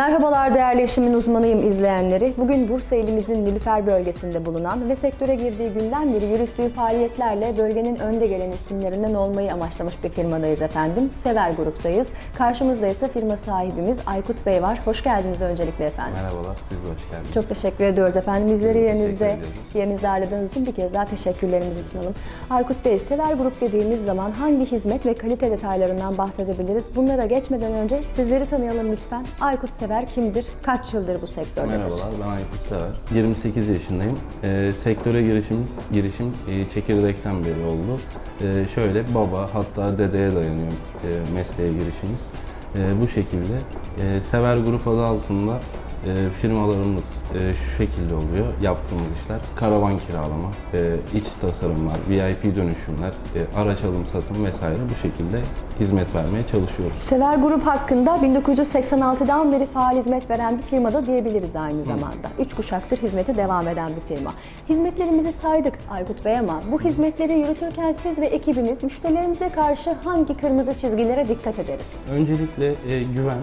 Merhabalar değerli işimin uzmanıyım izleyenleri. Bugün Bursa ilimizin Nilüfer bölgesinde bulunan ve sektöre girdiği günden beri yürüttüğü faaliyetlerle bölgenin önde gelen isimlerinden olmayı amaçlamış bir firmadayız efendim. Sever Grup'tayız. Karşımızda ise firma sahibimiz Aykut Bey var. Hoş geldiniz öncelikle efendim. Merhabalar, siz de hoş geldiniz. Çok teşekkür ediyoruz efendim. Bizleri yerinizde, yerinizde ağırladığınız için bir kez daha teşekkürlerimizi sunalım. Aykut Bey, Sever Grup dediğimiz zaman hangi hizmet ve kalite detaylarından bahsedebiliriz? Bunlara geçmeden önce sizleri tanıyalım lütfen. Aykut Sever kimdir? Kaç yıldır bu sektördedir? Merhabalar, ben Aykut Sever. 28 yaşındayım. Ee, sektöre girişim girişim e, çekirdekten beri oldu. Ee, şöyle baba hatta dedeye dayanıyor e, mesleğe girişimiz. E, bu şekilde e, Sever Grup adı altında e, firmalarımız e, şu şekilde oluyor. Yaptığımız işler karavan kiralama, e, iç tasarımlar, VIP dönüşümler, e, araç alım satım vesaire bu şekilde hizmet vermeye çalışıyoruz. Sever Grup hakkında 1986'dan beri faal hizmet veren bir firmada diyebiliriz aynı zamanda. Üç kuşaktır hizmete devam eden bir firma. Hizmetlerimizi saydık Aykut Bey ama bu hizmetleri yürütürken siz ve ekibiniz müşterilerimize karşı hangi kırmızı çizgilere dikkat ederiz? Öncelikle e, güven,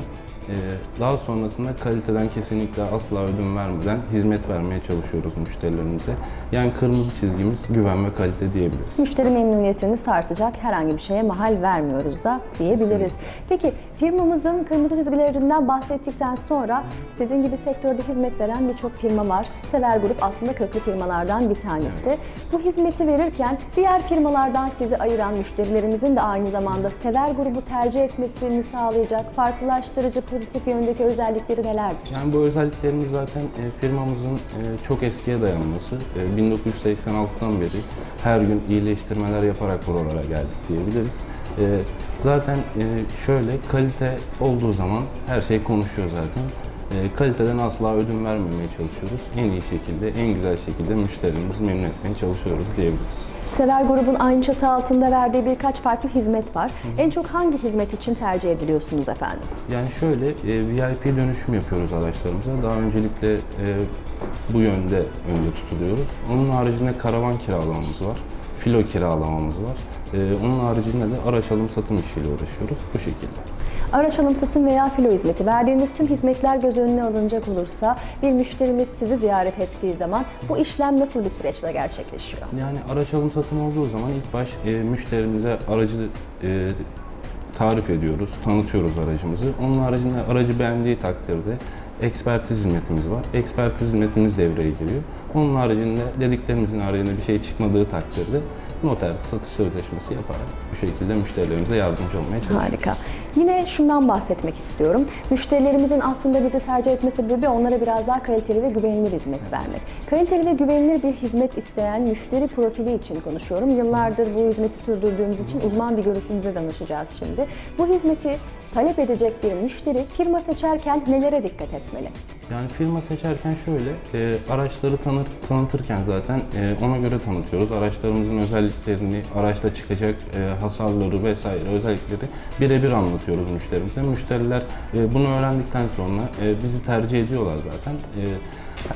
daha sonrasında kaliteden kesinlikle asla ödün vermeden hizmet vermeye çalışıyoruz müşterilerimize. Yani kırmızı çizgimiz güven ve kalite diyebiliriz. Müşteri memnuniyetini sarsacak herhangi bir şeye mahal vermiyoruz da diyebiliriz. Kesinlikle. Peki firmamızın kırmızı çizgilerinden bahsettikten sonra sizin gibi sektörde hizmet veren birçok firma var. Sever Grup aslında köklü firmalardan bir tanesi. Bu hizmeti verirken diğer firmalardan sizi ayıran müşterilerimizin de aynı zamanda Sever Grubu tercih etmesini sağlayacak farklılaştırıcı pozitif yöndeki özellikleri nelerdir? Yani bu özelliklerimiz zaten e, firmamızın e, çok eskiye dayanması. E, 1986'dan beri her gün iyileştirmeler yaparak buralara geldik diyebiliriz. E, zaten e, şöyle kalite olduğu zaman her şey konuşuyor zaten. E, kaliteden asla ödün vermemeye çalışıyoruz. En iyi şekilde, en güzel şekilde müşterilerimizi memnun etmeye çalışıyoruz diyebiliriz. Sever grubun aynı çatı altında verdiği birkaç farklı hizmet var. En çok hangi hizmet için tercih ediliyorsunuz efendim? Yani şöyle e, VIP dönüşüm yapıyoruz araçlarımıza. Daha öncelikle e, bu yönde önde tutuluyoruz. Onun haricinde karavan kiralamamız var. Filo kiralamamız var. E, onun haricinde de araç alım satım işiyle uğraşıyoruz bu şekilde. Araç alım satım veya filo hizmeti verdiğiniz tüm hizmetler göz önüne alınacak olursa bir müşterimiz sizi ziyaret ettiği zaman bu işlem nasıl bir süreçle gerçekleşiyor? Yani araç alım satım olduğu zaman ilk baş e, müşterimize aracı e, tarif ediyoruz, tanıtıyoruz aracımızı. Onun haricinde aracı beğendiği takdirde ekspertiz hizmetimiz var. Ekspertiz hizmetimiz devreye giriyor. Onun haricinde dediklerimizin haricinde bir şey çıkmadığı takdirde noter satış sözleşmesi yaparak bu şekilde müşterilerimize yardımcı olmaya çalışıyoruz. Harika. Yine şundan bahsetmek istiyorum. Müşterilerimizin aslında bizi tercih etme sebebi onlara biraz daha kaliteli ve güvenilir hizmet vermek. Kaliteli ve güvenilir bir hizmet isteyen müşteri profili için konuşuyorum. Yıllardır bu hizmeti sürdürdüğümüz için uzman bir görüşünüze danışacağız şimdi. Bu hizmeti talep edecek bir müşteri firma seçerken nelere dikkat etmeli? Yani firma seçerken şöyle, e, araçları tanır, tanıtırken zaten e, ona göre tanıtıyoruz. Araçlarımızın özelliklerini, araçta çıkacak e, hasarları vesaire özellikleri birebir anlatıyoruz müşterimize. Müşteriler e, bunu öğrendikten sonra e, bizi tercih ediyorlar zaten. E,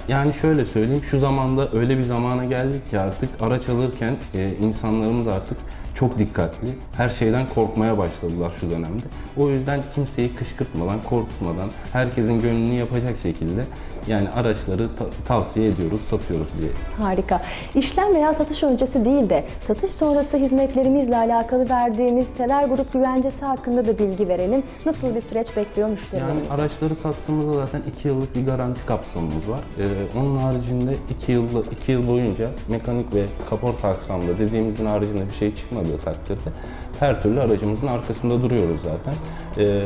yani şöyle söyleyeyim, şu zamanda öyle bir zamana geldik ki artık araç alırken e, insanlarımız artık çok dikkatli. Her şeyden korkmaya başladılar şu dönemde. O yüzden kimseyi kışkırtmadan, korkutmadan, herkesin gönlünü yapacak şekilde yani araçları ta- tavsiye ediyoruz, satıyoruz diye. Harika. İşlem veya satış öncesi değil de satış sonrası hizmetlerimizle alakalı verdiğimiz Sever Grup güvencesi hakkında da bilgi verelim. Nasıl bir süreç bekliyor Yani müşterilerimizi? araçları sattığımızda zaten 2 yıllık bir garanti kapsamımız var. Ee, onun haricinde 2 yıl, iki yıl boyunca mekanik ve kaporta aksamda dediğimizin haricinde bir şey çıkmadığı takdirde her türlü aracımızın arkasında duruyoruz zaten. Ee,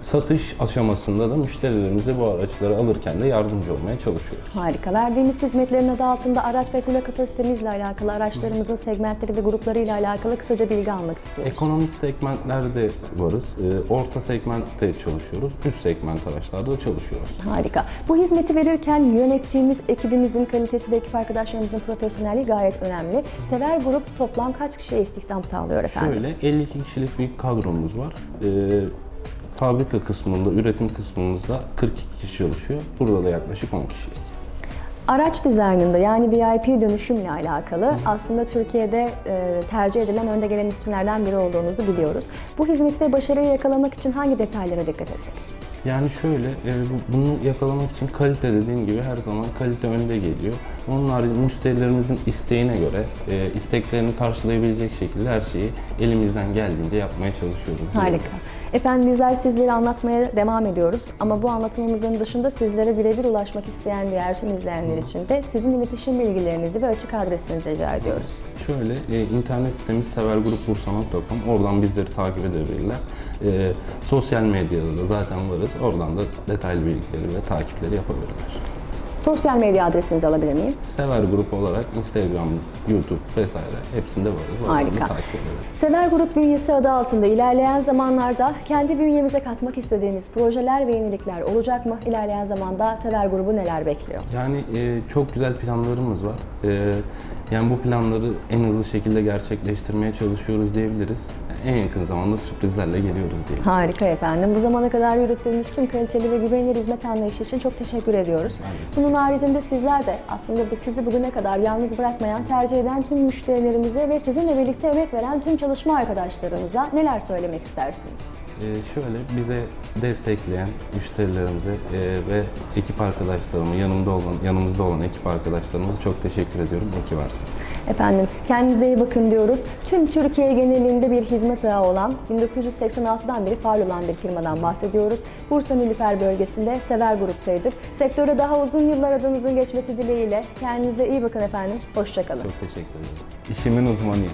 satış aşamasında da müşterilerimize bu araçları alırken de yardımcı olmaya çalışıyoruz. Harika. Verdiğimiz hizmetlerin adı altında araç ve filo kapasitemizle alakalı, araçlarımızın segmentleri ve gruplarıyla alakalı kısaca bilgi almak istiyoruz. Ekonomik segmentlerde varız. Ee, orta segmentte çalışıyoruz. Üst segment araçlarda da çalışıyoruz. Harika. Bu hizmeti verirken yönettiğimiz ekibimizin kalitesi ve ekip arkadaşlarımızın profesyonelliği gayet önemli. Sever Grup toplam kaç kişiye istihdam sağlıyor efendim? Şöyle 52 kişilik bir kadromuz var. Ee, fabrika kısmında, üretim kısmımızda 42 kişi çalışıyor. Burada da yaklaşık 10 kişiyiz. Araç dizaynında yani VIP dönüşümle alakalı aslında Türkiye'de e, tercih edilen önde gelen isimlerden biri olduğunuzu biliyoruz. Bu hizmeti ve başarıyı yakalamak için hangi detaylara dikkat ettik? Yani şöyle, e, bu- bunu yakalamak için kalite dediğim gibi her zaman kalite önde geliyor. Onun haricinde müşterilerimizin isteğine göre, e, isteklerini karşılayabilecek şekilde her şeyi elimizden geldiğince yapmaya çalışıyoruz. Harika. Efendim bizler sizleri anlatmaya devam ediyoruz ama bu anlatımımızın dışında sizlere birebir ulaşmak isteyen diğer tüm izleyenler için de sizin iletişim bilgilerinizi ve açık adresinizi rica ediyoruz. Şöyle, e, internet sitemiz severgrupbursa.com. Oradan bizleri takip edebilirler. E, sosyal medyada da zaten varız. Oradan da detaylı bilgileri ve takipleri yapabilirler. Sosyal medya adresinizi alabilir miyim? Sever Grup olarak Instagram, YouTube vesaire hepsinde varız. Da Harika. takip. Sever Grup bünyesi adı altında ilerleyen zamanlarda kendi bünyemize katmak istediğimiz projeler ve yenilikler olacak mı? İlerleyen zamanda Sever Grubu neler bekliyor? Yani e, çok güzel planlarımız var. E, yani bu planları en hızlı şekilde gerçekleştirmeye çalışıyoruz diyebiliriz. En yakın zamanda sürprizlerle geliyoruz diye. Harika efendim. Bu zamana kadar yürüttüğümüz tüm kaliteli ve güvenilir hizmet anlayışı için çok teşekkür ediyoruz. Bunun haricinde sizler de aslında sizi bugüne kadar yalnız bırakmayan, tercih eden tüm müşterilerimize ve sizinle birlikte emek veren tüm çalışma arkadaşlarımıza neler söylemek istersiniz? E, şöyle bize destekleyen müşterilerimize e, ve ekip arkadaşlarıma, yanımda olan, yanımızda olan ekip arkadaşlarımıza çok teşekkür ediyorum. İyi ki varsınız. Efendim kendinize iyi bakın diyoruz. Tüm Türkiye genelinde bir hizmet ağı olan 1986'dan beri faal olan bir firmadan bahsediyoruz. Bursa Nilüfer bölgesinde Sever Grup'taydık. Sektöre daha uzun yıllar adınızın geçmesi dileğiyle kendinize iyi bakın efendim. Hoşçakalın. Çok teşekkür ederim. İşimin uzmanıyım.